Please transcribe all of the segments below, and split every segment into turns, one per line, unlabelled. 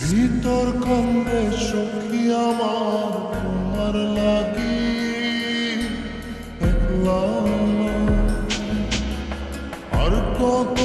ভিতর কান্দে সখী আমার তোমার লাগি? একলা আর কত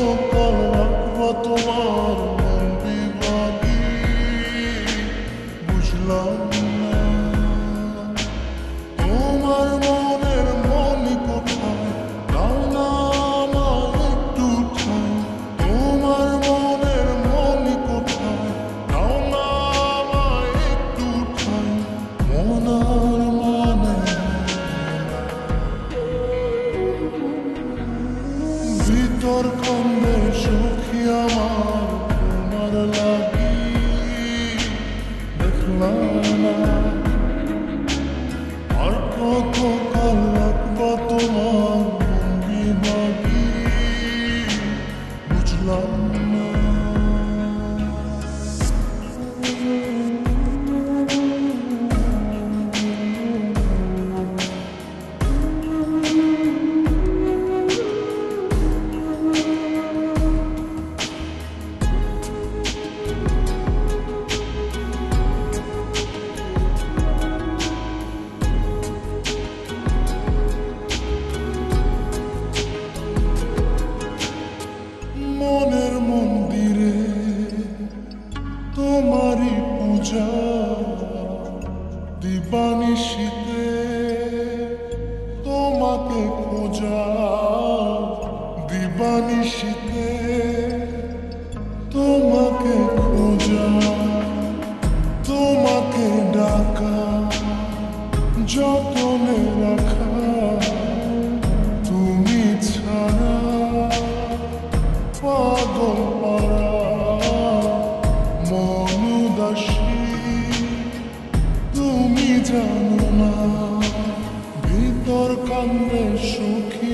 পূজা দিবানিশীতে তোমাকে খোঁজা। দিবানিশীতে তোমাকে খোঁজা। তোমাকে ডাকা। যতনে রাখা। তুমি ছাড়া পাগল পারা ভিতর কান্দে সুখী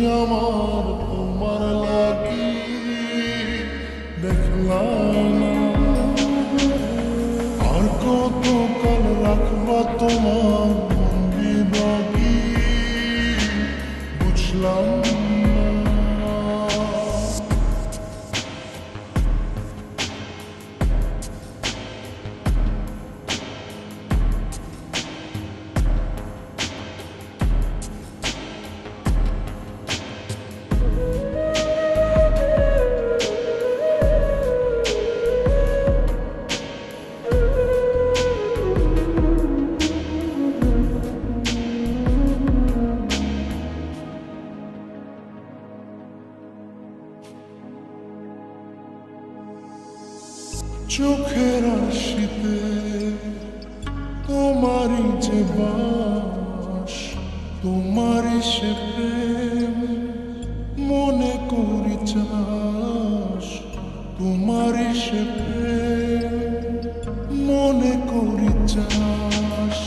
চোখের আশিতে তোমারই যে বাস, তোমারই সে প্রেম মনে করি চাস। তোমারই সে প্রেম মনে করি চাস।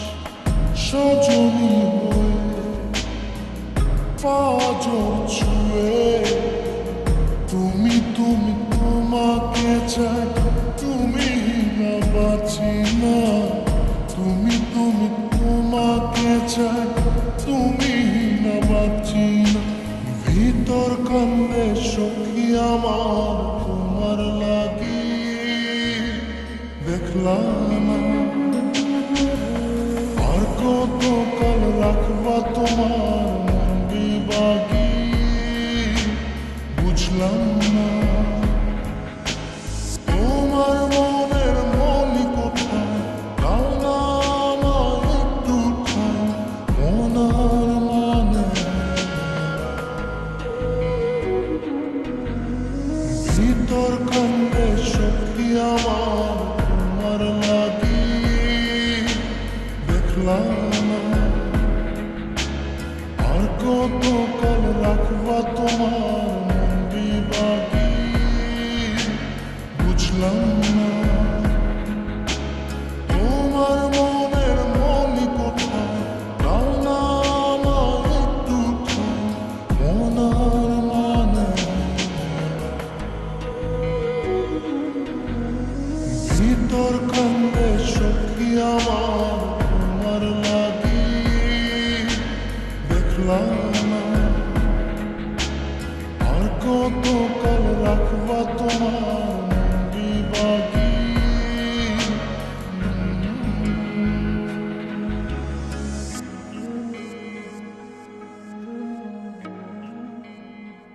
সজনী হয়ে পাজর ছুঁয়ে দেখলাম। আর কত কাল রাখবা তোমার বিবাগী বুঝলাম না। তোমার মনের মনি কোথায় দাও না একটু ঠাই আর কত কাল রাখবা তোমার মন্দির বাকি বুঝলাম